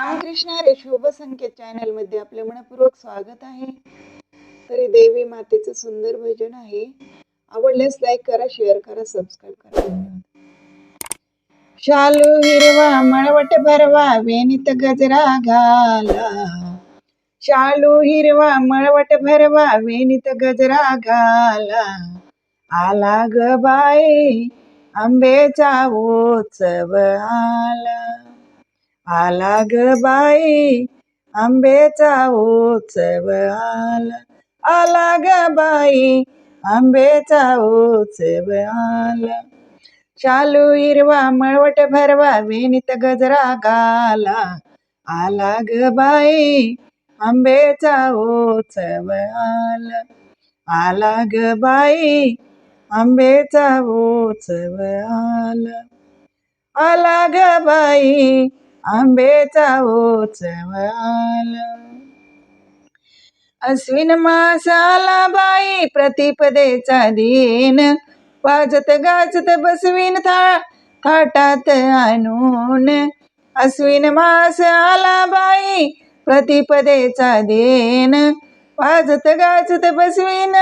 रामकृष्ण रे शुभ संकेत चॅनलमध्ये आपले मनपूर्वक स्वागत आहे. तरी देवी मातेचं सुंदर भजन आहे. आवडल्यास लाईक करा शेअर करा सबस्क्राईब करा. शालू हिरवा मळवट भरवा वेणीत गजरा घाला. शालू हिरवा मळवट भरवा वेणीत गजरा घाला. आला ग बाई आंबेचा उत्सव आला. आला ग बाई आंबेचा उत्सव आला. आला ग बाई आंबेचा उत्सव आला. शालू हिरवा मळवट भरवा वेणीत गजरा गाला. आला ग बाई आंबेचा उत्सव आला. आला ग बाई आंबेचा उत्सव आला. आला ग बाई आंबेचा उत्सव आला अश्विन मासाला बाई प्रतिपदेचा दिन. वाजत गाजत बसवीन था थाटात आणून. अश्विन मास आला बाई प्रतिपदेचा देन. वाजत गाजत बसवीन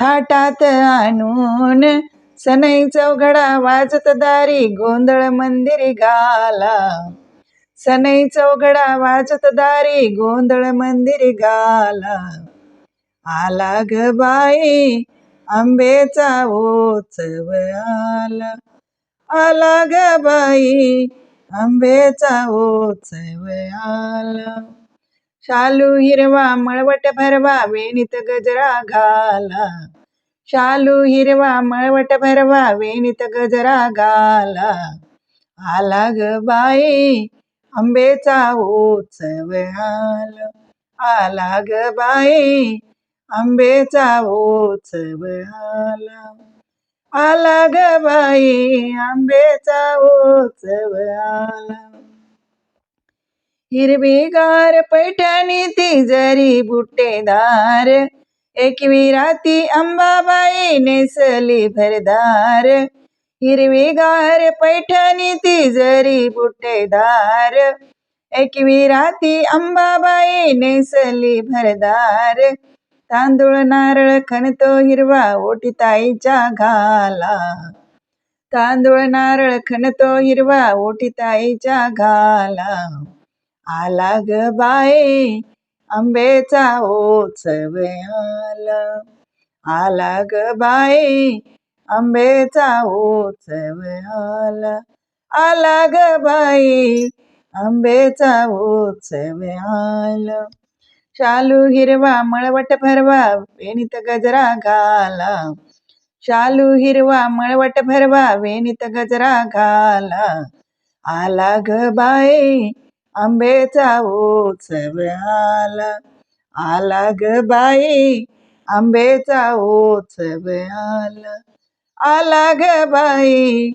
थाटात आणून. सनई चौघडा वाजत दारी गोंधळ मंदिर गाला. सनई चौघडा वाचत दारी गोंधळ मंदिरी गाला. आला ग बाई आंबेचा ओचव आला. आला ग बाई आंबेचा ओचव आला. शालू हिरवा मळवट भरवा वेणीत गजरा घाला. शालू हिरवा मळवट भरवा वेणीत गजरा घाला. आला ग बाई आंबेचा उत्सव आला आला ग बाई. आंबेचा उत्सव आला आला ग बाई. आंबेचा उत्सव आला. हिरवीगार पैठणी ती जरी बुट्टेदार एकवी राती अंबाबाई नेसली भरदार. हिरवीगार पैठणी ती जरी बुट्टेदार एकवी राती अंबाबाई नेसली भरदार. तांदूळ नारळ खणतो हिरवा ओटी ताईच्या घाला. तांदूळ नारळ खणतो हिरवा ओटी ताईच्या घाला. आला ग बाई आंबेचा उत्सव आला आला ग बाई आंबेचा उत्सव आला आला ग बाई. आंबेचा उत्सव आला. शालू हिरवा मळवट भरवा वेणीत गजरा घाला. शालू हिरवा मळवट भरवा वेणीत गजरा घाला. आला ग बाई आंबेचा उत्सव आला. आला ग बाई आंबेचा उत्सव आला. आला ग बाई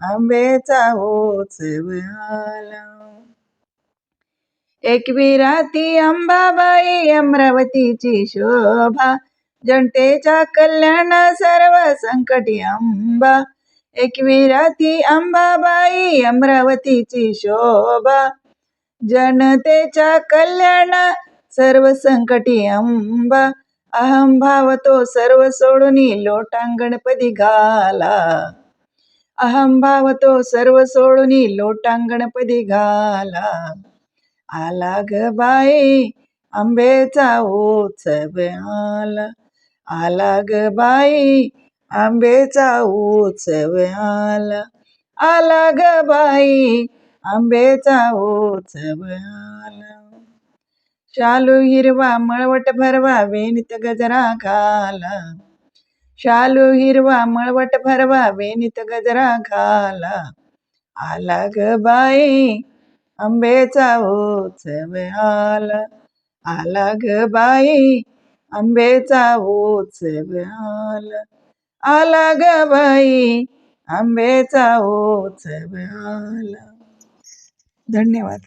आंबेचा उत्सव आला. एकविराती अंबाबाई अमरावतीची शोभा. जनतेच्या कल्याण सर्व संकटी अंबा एकविराती अंबाबाई अमरावतीची शोभा. जनतेच्या कल्याण सर्व संकटी अंबा अहम भाव तो सर्व सोडून लोटांगणपदी घाला. अहम भाव तो सर्व सोडून लोटांगणपदी घाला. आला ग बाई आंबेचा उत्सव आला. आला ग बाई आंबेचा उत्सव आला. आला ग बाई आंबेचा उत्सव आला. शालू हिरवा मळवट भरवा वेणीत गजरा घाला शालू हिरवा मळवट भरवा वेणीत गजरा घाला आला ग बाई आंब्याचा उत्सव आला आला ग बाई आंब्याचा उत्सव आला आला ग बाई आंब्याचा उत्सव आला धन्यवाद